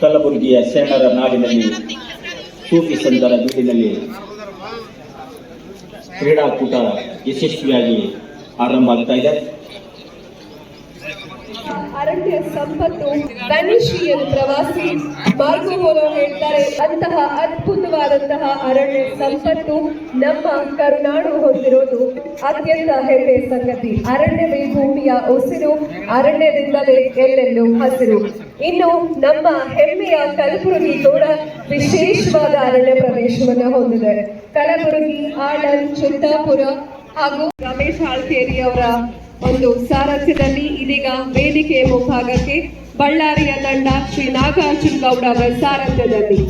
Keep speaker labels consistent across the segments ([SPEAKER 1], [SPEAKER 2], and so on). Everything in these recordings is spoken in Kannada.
[SPEAKER 1] ಕಲಬುರಗಿಯ ಶರಣರ ನಾಡಿನಲ್ಲಿ ಸೂಫಿ ಸಂದರ ಬೀಡಿನಲ್ಲಿ ಕ್ರೀಡಾಕೂಟ ಯಶಸ್ವಿಯಾಗಿ ಆರಂಭ ಆಗ್ತಾ ಇದೆ.
[SPEAKER 2] ಅರಣ್ಯ ಸಂಪತ್ತು ಪ್ರವಾಸಿ ಮಾರ್ಗೋ ಹೇಳ್ತಾರೆ, ಅಂತಹ ಅದ್ಭುತವಾದಂತಹ ಅರಣ್ಯ ಸಂಪತ್ತು ನಮ್ಮ ಕರುನಾಡು ಹೊಂದಿರೋದು ಅತ್ಯಂತ ಹೆಮ್ಮೆ ಸಂಗತಿ. ಅರಣ್ಯವೇ ಭೂಮಿಯ ಉಸಿರು ಅರಣ್ಯದಿಂದಲೇ ಎಲ್ಲೆಲ್ಲೂ ಹಸಿರು. ಇನ್ನು ನಮ್ಮ ಹೆಮ್ಮೆಯ ಕಲಬುರಗಿ ಕೂಡ ವಿಶೇಷವಾದ ಅರಣ್ಯ ಪ್ರದೇಶವನ್ನು ಹೊಂದಿದೆ. ಕಲಬುರಗಿ ಆಡಲ್ ಚಿತ್ತಾಪುರ ಹಾಗೂ ರಮೇಶ್ ಹಾಳ್ಕೇರಿ ಅವರ ಒಂದು ಸಾರಥ್ಯದಲ್ಲಿ ಇದೀಗ ವೇದಿಕೆ ಮುಂಭಾಗಕ್ಕೆ ಬಳ್ಳಾರಿಯ ತಂಡ ಶ್ರೀ ನಾಗಾರ್ಜುನ ಗೌಡ ಅವರ ಸಾರಥ್ಯದಲ್ಲಿ.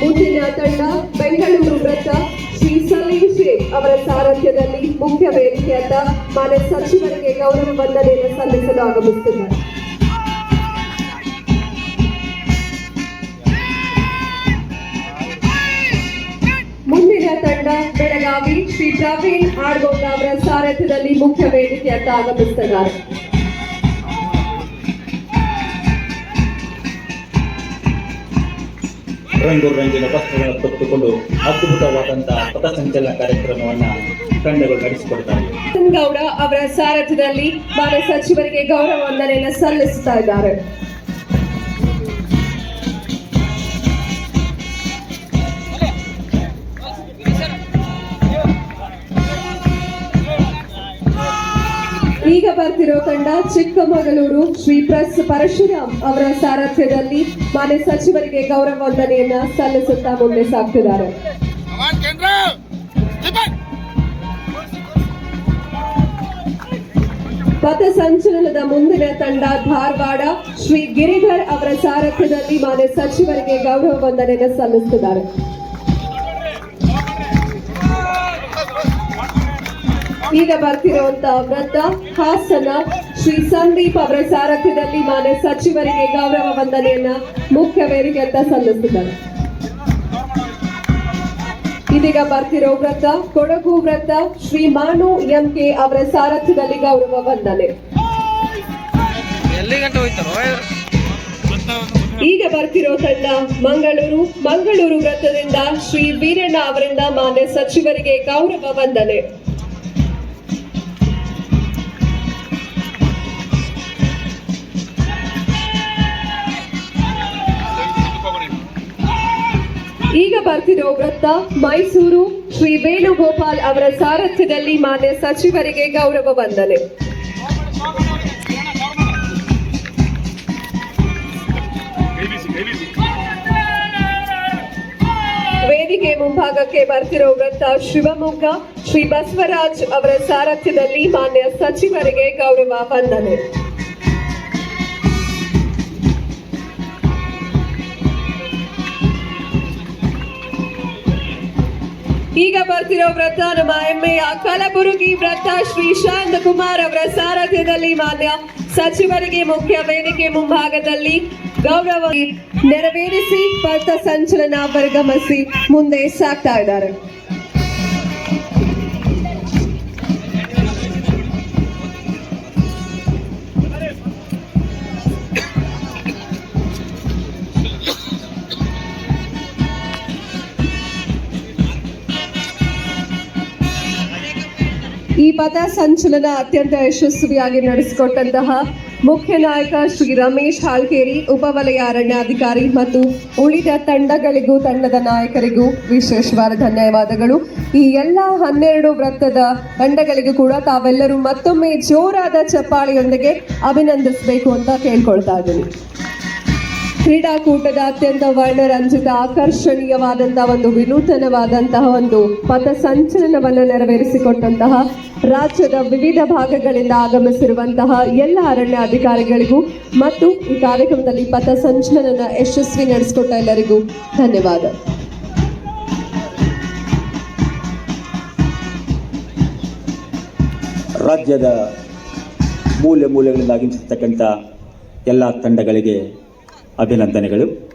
[SPEAKER 2] ಮುಂದಿನ ತಂಡ, ಬೆಂಗಳೂರು ವೃತ್ತ ಶ್ರೀ ಸಲೀಂ ಶೇಖ್ ಅವರ ಸಾರಥ್ಯದಲ್ಲಿ ಮುಖ್ಯ ವೇದಿಕೆಯಾದ ಮಾನ್ಯ ಸಚಿವರಿಗೆ ಗೌರವ ವಂದನೆಯನ್ನು ಸಲ್ಲಿಸಲು ಆಗಮಿಸುತ್ತಿದ್ದಾರೆ. ಮುಂದಿನ ತಂಡ ಬೆಳಗಾವಿ ಶ್ರೀ ಪ್ರವೀಣ್ ಆಡ್ಗೌಡ ಅವರ ಸಾರಥ್ಯದಲ್ಲಿ ಮುಖ್ಯ ವೇದಿಕೆಯತ್ತ ಆಗಮಿಸುತ್ತಿದ್ದಾರೆ.
[SPEAKER 1] ರಂಗು ರಂಗಿನ ವಸ್ತ್ರಗಳನ್ನು ತೊಟ್ಟುಕೊಂಡು ಅದ್ಭುತವಾದಂತಹ ಪಥಸಂಚಲನ ಕಾರ್ಯಕ್ರಮವನ್ನ ತಂಡಗಳು ನಡೆಸಿಕೊಡ್ತಾರೆ.
[SPEAKER 2] ಗೌಡ ಅವರ ಸಾರಥ್ಯದಲ್ಲಿ ಮಾನ್ಯ ಸಚಿವರಿಗೆ ಗೌರವ ವಂದನೆಯನ್ನು ಸಲ್ಲಿಸುತ್ತಾ ಇದ್ದಾರೆ. ಈಗ ಬರ್ತಿರೋ ತಂಡ ಚಿಕ್ಕಮಗಳೂರು ಶ್ರೀ ಪ್ರೆಸ್ ಪರಶುರಾಮ್ ಅವರ ಸಾರಥ್ಯದಲ್ಲಿ ಮಾನ್ಯ ಸಚಿವರಿಗೆ ಗೌರವ ವಂದನೆಯನ್ನ ಸಲ್ಲಿಸುತ್ತಾ ಮುಂದೆ ಸಾಗ್ತಿದ್ದಾರೆ! ಪಥಸಂಚಲನದ ಮುಂದಿನ ತಂಡ ಧಾರವಾಡ ಶ್ರೀ ಗಿರಿಧರ್ ಅವರ ಸಾರಥ್ಯದಲ್ಲಿ ಮಾನ್ಯ ಸಚಿವರಿಗೆ ಗೌರವ ವಂದನೆಯನ್ನು ಸಲ್ಲಿಸುತ್ತಿದ್ದಾರೆ ಈಗ ಬರ್ತಿರುವಂತ ವೃತ್ತ ಹಾಸನ ಶ್ರೀ ಸಂದೀಪ್ ಅವರ ಸಾರಥ್ಯದಲ್ಲಿ ಮಾನ್ಯ ಸಚಿವರಿಗೆ ಗೌರವ ವಂದನೆಯನ್ನ ಮುಖ್ಯ ವೇದಿಕೆ ಅಂತ ಸಲ್ಲಿಸಿದ್ದಾರೆ. ಇದೀಗ ಬರ್ತಿರೋ ವ್ರತ ಕೊಡಗು ವ್ರತ ಶ್ರೀ ಮಾನು ಎಂಕೆ ಅವರ ಸಾರಥ್ಯದಲ್ಲಿ ಗೌರವ ವಂದನೆ. ಈಗ ಬರ್ತಿರೋ ತಂಡ ಮಂಗಳೂರು ಮಂಗಳೂರು ವೃತ್ತದಿಂದ ಶ್ರೀ ವೀರಣ್ಣ ಅವರಿಂದ ಮಾನ್ಯ ಸಚಿವರಿಗೆ ಗೌರವ ವಂದನೆ. ಈಗ ಬರ್ತಿರೋ ವೃತ್ತ ಮೈಸೂರು ಶ್ರೀ ವೇಣುಗೋಪಾಲ್ ಅವರ ಸಾರಥ್ಯದಲ್ಲಿ ಮಾನ್ಯ ಸಚಿವರಿಗೆ ಗೌರವ ವಂದನೆ. ವೇದಿಕೆ ಮುಂಭಾಗಕ್ಕೆ ಬರ್ತಿರೋ ವೃತ್ತ ಶಿವಮೊಗ್ಗ ಶ್ರೀ ಬಸವರಾಜ್ ಅವರ ಸಾರಥ್ಯದಲ್ಲಿ ಮಾನ್ಯ ಸಚಿವರಿಗೆ ಗೌರವ ವಂದನೆ. ಈಗ ಬರ್ತಿರೋ ವ್ರತ ನಮ್ಮ ಹೆಮ್ಮೆಯ ಕಲಬುರಗಿ ವ್ರತ ಶ್ರೀ ಶಾಂತ ಕುಮಾರ್ ಅವರ ಸಾರಥ್ಯದಲ್ಲಿ ಮಾನ್ಯ ಸಚಿವರಿಗೆ ಮುಖ್ಯ ವೇದಿಕೆ ಮುಂಭಾಗದಲ್ಲಿ ಗೌರವ ನೆರವೇರಿಸಿ ಪಥ ಸಂಚಲನ ವರ್ಗಮಿಸಿ ಮುಂದೆ ಸಾಗ್ತಾ ಇದ್ದಾರೆ. ಈ ಪದ ಸಂಚಲನ ಅತ್ಯಂತ ಯಶಸ್ವಿಯಾಗಿ ನಡೆಸಿಕೊಟ್ಟಂತಹ ಮುಖ್ಯ ನಾಯಕ ಶ್ರೀ ರಮೇಶ್ ಹಾಲ್ಕೇರಿ ಉಪವಲಯ ಅರಣ್ಯಾಧಿಕಾರಿ ಮತ್ತು ಉಳಿದ ತಂಡಗಳಿಗೂ, ತಂಡದ ನಾಯಕರಿಗೂ ವಿಶೇಷವಾದ ಧನ್ಯವಾದಗಳು. ಈ ಎಲ್ಲ ಹನ್ನೆರಡು ವೃತ್ತದ ತಂಡಗಳಿಗೂ ಕೂಡ ತಾವೆಲ್ಲರೂ ಮತ್ತೊಮ್ಮೆ ಜೋರಾದ ಚಪ್ಪಾಳಿಯೊಂದಿಗೆ ಅಭಿನಂದಿಸಬೇಕು ಅಂತ ಕೇಳ್ಕೊಳ್ತಾ ಇದ್ದೀನಿ. ಕ್ರೀಡಾಕೂಟದ ಅತ್ಯಂತ ವರ್ಣರಂಜಿತ ಆಕರ್ಷಣೀಯವಾದಂತಹ ಒಂದು ವಿನೂತನವಾದಂತಹ ಒಂದು ಪಥ ಸಂಚಲನವನ್ನು ನೆರವೇರಿಸಿಕೊಟ್ಟಂತಹ ರಾಜ್ಯದ ವಿವಿಧ ಭಾಗಗಳಿಂದ ಆಗಮಿಸಿರುವಂತಹ ಎಲ್ಲ ಅರಣ್ಯ ಅಧಿಕಾರಿಗಳಿಗೂ ಮತ್ತು ಈ ಕಾರ್ಯಕ್ರಮದಲ್ಲಿ ಪಥ ಸಂಚಲನ ಯಶಸ್ವಿ ನಡೆಸಿಕೊಟ್ಟ ಎಲ್ಲರಿಗೂ ಧನ್ಯವಾದ.
[SPEAKER 1] ರಾಜ್ಯದ ಮೂಲೆ ಮೂಲೆಗಳಿಂದ ಆಗಮಿಸಿರ್ತಕ್ಕಂಥ ಎಲ್ಲ ತಂಡಗಳಿಗೆ ಅಭಿನಂದನೆಗಳು.